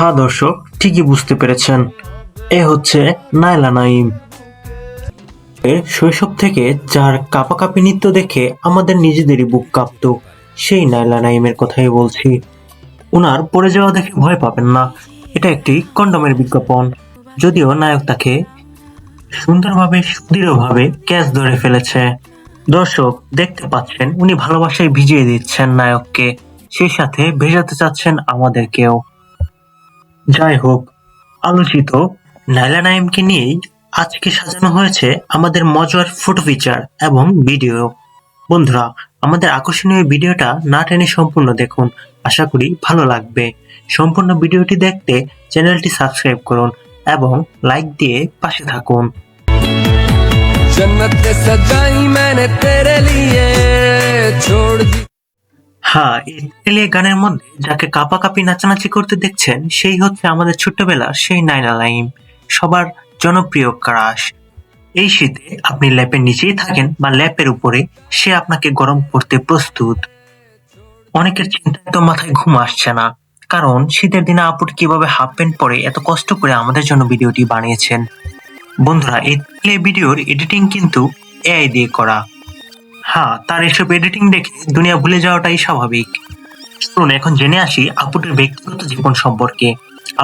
হ্যাঁ দর্শক ঠিকই বুঝতে পেরেছেন। এ হচ্ছে নাইলা নাইম শৈশব থেকে যার কাপাকাপি নৃত্য দেখে আমাদের নিজেদেরই বুক কাঁপত, সেই নাইলা নাইমের কথাই বলছি। উনার পড়ে যাওয়া দেখে ভয় পাবেন না। এটা একটি কন্ডমের বিজ্ঞাপন। যদিও নায়ক তাকে সুন্দরভাবে, সুদৃঢ়ভাবে ক্যাচ ধরে ফেলেছে। দর্শক, দেখতে পাচ্ছেন, উনি ভালোবাসায় ভিজিয়ে দিচ্ছেন নায়ককে। সেই সাথে ভেজাতে চাচ্ছেন আমাদেরকেও। যাই হোক আলোচিত নাইলা নাইমকে নিয়েই আজকে সাজানো হয়েছে আমাদের মজার ফটো ফিচার এবং ভিডিও বন্ধুরা, আমাদের আকর্ষণীয় ভিডিওটা না টেনে সম্পূর্ণ দেখুন। আশা করি ভালো লাগবে। সম্পূর্ণ ভিডিওটি দেখতে চ্যানেলটি সাবস্ক্রাইব করুন এবং লাইক দিয়ে পাশে থাকুন। জন্নত সজাই মানে ছোড় হ্যাঁ এই তেলিয়ে গানের মধ্যে যাকে কাপাকাপি নাচানাচি করতে দেখছেন, সেই হচ্ছে আমাদের ছোট্টবেলা সেই নাইলা লাইম সবার জনপ্রিয় ক্রাশ এই শীতে আপনি ল্যাপের নিচেই থাকেন বা ল্যাপের উপরে, সে আপনাকে গরম করতে প্রস্তুত। অনেকের চিন্তায় তো মাথায় ঘুম আসছে না, কারণ শীতের দিনে আপুটি কীভাবে হাফ প্যান্ট পরে এত কষ্ট করে আমাদের জন্য ভিডিওটি বানিয়েছেন। বন্ধুরা, এই ভিডিওর এডিটিং কিন্তু এআই দিয়ে করা। হ্যাঁ তার এসব এডিটিং দেখে দুনিয়া ভুলে যাওয়াটাই স্বাভাবিক। শুনুন, এখন জেনে আসি আপুটির ব্যক্তিগত জীবন সম্পর্কে।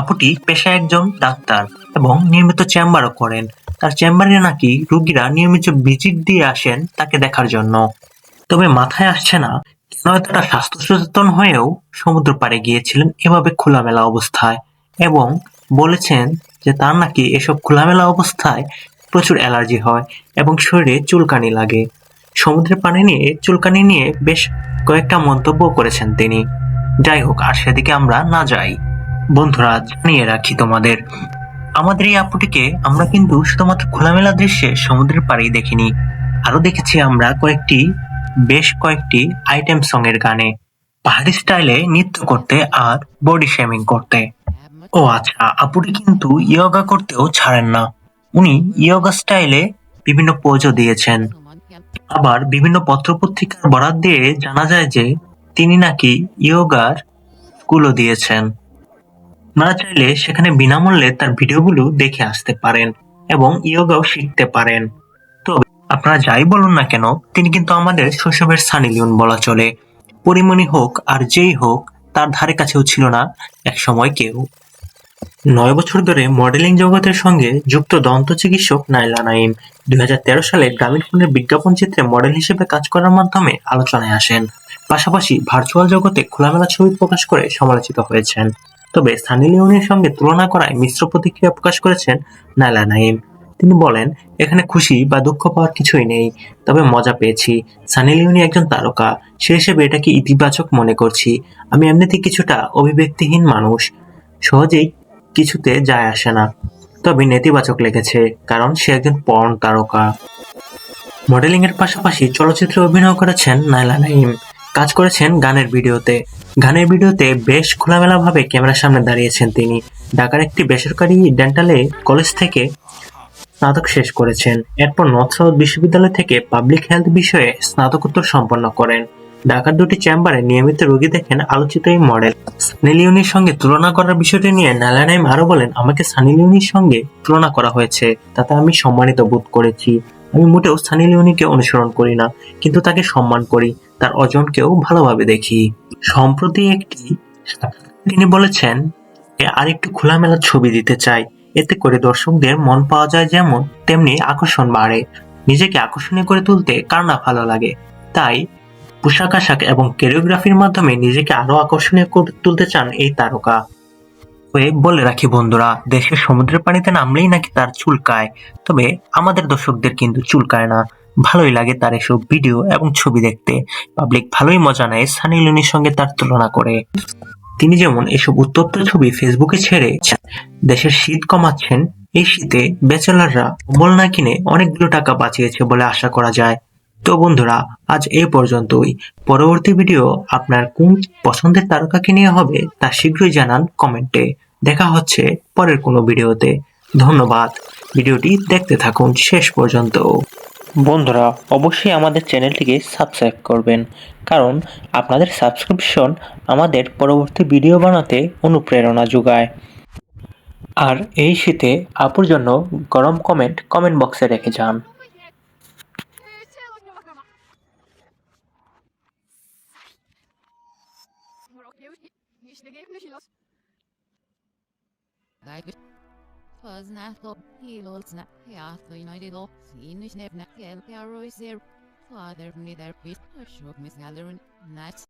আপুটি পেশায় একজন ডাক্তার এবং নিয়মিত চেম্বারও করেন। তার চেম্বারে নাকি রুগীরা নিয়মিত ভিজিট দিয়ে আসেন তাকে দেখার জন্য। তবে মাথায় আসছে না, কেন এতটা স্বাস্থ্য সচেতন হয়েও সমুদ্র পাড়ে গিয়েছিলেন এভাবে খোলামেলা অবস্থায় এবং বলেছেন যে তার নাকি এসব খোলামেলা অবস্থায় প্রচুর অ্যালার্জি হয় এবং শরীরে চুলকানি লাগে। সমুদ্রের পানি নিয়ে, চুলকানি নিয়ে বেশ কয়েকটা মন্তব্য করেছেন তিনি। যাই হোক আর সেদিকে আমরা না যাই। বন্ধুরা, জানিয়ে রাখি তোমাদের, আমাদের এই আপুটিকে আমরা কিন্তু শুধুমাত্র খোলামেলা দৃশ্যে সমুদ্রের পাড়েই দেখিনি। আরও দেখেছি আমরা কয়েকটি, বেশ কয়েকটি আইটেম সং এর গানে। পাহাড়ি স্টাইলে নৃত্য করতে আর বডি শেমিং করতে। ও আচ্ছা আপুটি কিন্তু ইয়োগা করতেও ছাড়েন না। উনি ইয়োগা স্টাইলে বিভিন্ন পোজও দিয়েছেন। আবার বিভিন্ন পত্রপত্রিকার বরাত দিয়ে জানা যায় যে তিনি নাকি ইয়োগার স্কুলও দিয়েছেন। আপনারা চাইলে সেখানে বিনামূল্যে তার ভিডিওগুলো দেখে আসতে পারেন এবং ইয়োগাও শিখতে পারেন। তবে আপনারা যাই বলুন না কেন, তিনি কিন্তু আমাদের শৈশবের সানি লিওন বলা চলে। পরিমণি হোক আর যেই হোক, তার ধারে কাছেও ছিল না এক সময় কেউ। নয় বছর ধরে মডেলিং জগতের সঙ্গে যুক্ত দন্ত চিকিৎসক নাইলা নাইম দুই সালে গ্রামীণ ফোনের বিজ্ঞাপন চিত্রে মডেল হিসেবে কাজ করার মাধ্যমে আলোচনায় আসেন। পাশাপাশি ভার্চুয়াল জগতে খোলামেলা ছবি প্রকাশ করে সমালোচিত হয়েছেন। তবে সানি লিওনের সঙ্গে তুলনা করায় মিশ্র প্রতিক্রিয়া প্রকাশ করেছেন নাইলা নাইম তিনি বলেন, এখানে খুশি বা দুঃখ পাওয়ার কিছুই নেই, তবে মজা পেয়েছি। সানি লিওনি একজন তারকা, সে হিসেবে এটাকে ইতিবাচক মনে করছি। আমি এমনিতে কিছুটা অভিব্যক্তিহীন মানুষ। সহজেই কিছুতে যায় আসে না। তবে নেতিবাচক লেগেছে, কারণ সে একজন পর্ন তারকা। মডেলিং এর পাশাপাশি চলচ্চিত্রে অভিনয় করেছেন নাইলা নাইম কাজ করেছেন গানের ভিডিওতে। গানের ভিডিওতে বেশ খোলামেলা ভাবে ক্যামেরার সামনে দাঁড়িয়েছেন তিনি। ঢাকার একটি বেসরকারি ডেন্টালে কলেজ থেকে স্নাতক শেষ করেছেন। এরপর নর্থ সাউথ বিশ্ববিদ্যালয় থেকে পাবলিক হেলথ বিষয়ে স্নাতকোত্তর সম্পন্ন করেন। ঢাকার দুটি চেম্বারে নিয়মিত রোগী দেখেন আলোচিত এই মডেল। সানি লিওনির সঙ্গে তুলনা করার বিষয়টি নিয়ে নালানাইম আরও বলেন, আমাকে সানি লিওনির সঙ্গে তুলনা করা হয়েছে। তাতে আমি সম্মানিত বোধ করেছি। আমি মোটেও সানি লিওনিকে অনুসরণ করি না, কিন্তু তাকে সম্মান করি। তার অর্জনকেও ভালোভাবে দেখি। সম্প্রতি একটি তিনি বলেছেন, "এ আরেকটু খোলামেলা ছবি দিতে চাই। এতে করে দর্শকদের মন পাওয়া যায় যেমন তেমনি আকর্ষণ বাড়ে। নিজেকে আকর্ষণীয় করে তুলতে কার না ভালো লাগে? তাই পোশাক আশাক এবং কোরিওগ্রাফির মাধ্যমে নিজেকে আরও আকর্ষণীয় করে তুলতে চান এই তারকা। ওয়েব বলে রাখি বন্ধুরা দেশের সমুদ্রের পানিতে নামলেই নাকি তার চুলকায় তবে আমাদের দর্শকদের কিন্তু চুলকায় না। ভালোই লাগে তার এসব ভিডিও এবং ছবি দেখতে। পাবলিক ভালোই মজা নেয় সানি লিওনির সঙ্গে তার তুলনা করে। তিনি যেমন এসব উত্তপ্ত ছবি ফেসবুকে ছেড়ে দেশের শীত কমাচ্ছেন, এই শীতে ব্যাচেলাররা কম্বল না কিনে অনেকগুলো টাকা বাঁচিয়েছে বলে আশা করা যায়। তো বন্ধুরা, আজ এই পর্যন্তই। পরবর্তী ভিডিও আপনার কোন পছন্দের তারকাকে নিয়ে হবে তা শীঘ্রই জানান কমেন্টে। দেখা হচ্ছে পরের কোনো ভিডিওতে। ধন্যবাদ। ভিডিওটি দেখতে থাকুন শেষ পর্যন্ত। বন্ধুরা, অবশ্যই আমাদের চ্যানেলটিকে সাবস্ক্রাইব করবেন। কারণ আপনাদের সাবস্ক্রিপশন আমাদের পরবর্তী ভিডিও বানাতে অনুপ্রেরণা যোগায়। আর এই শীতে আপুর জন্য গরম কমেন্ট কমেন্ট বক্সে রেখে যান। myślos. Dajk. Poznato, hilosna, jato inajdilo, sinus nevna, kelka roiser, father neither pit, or shook misalern, not.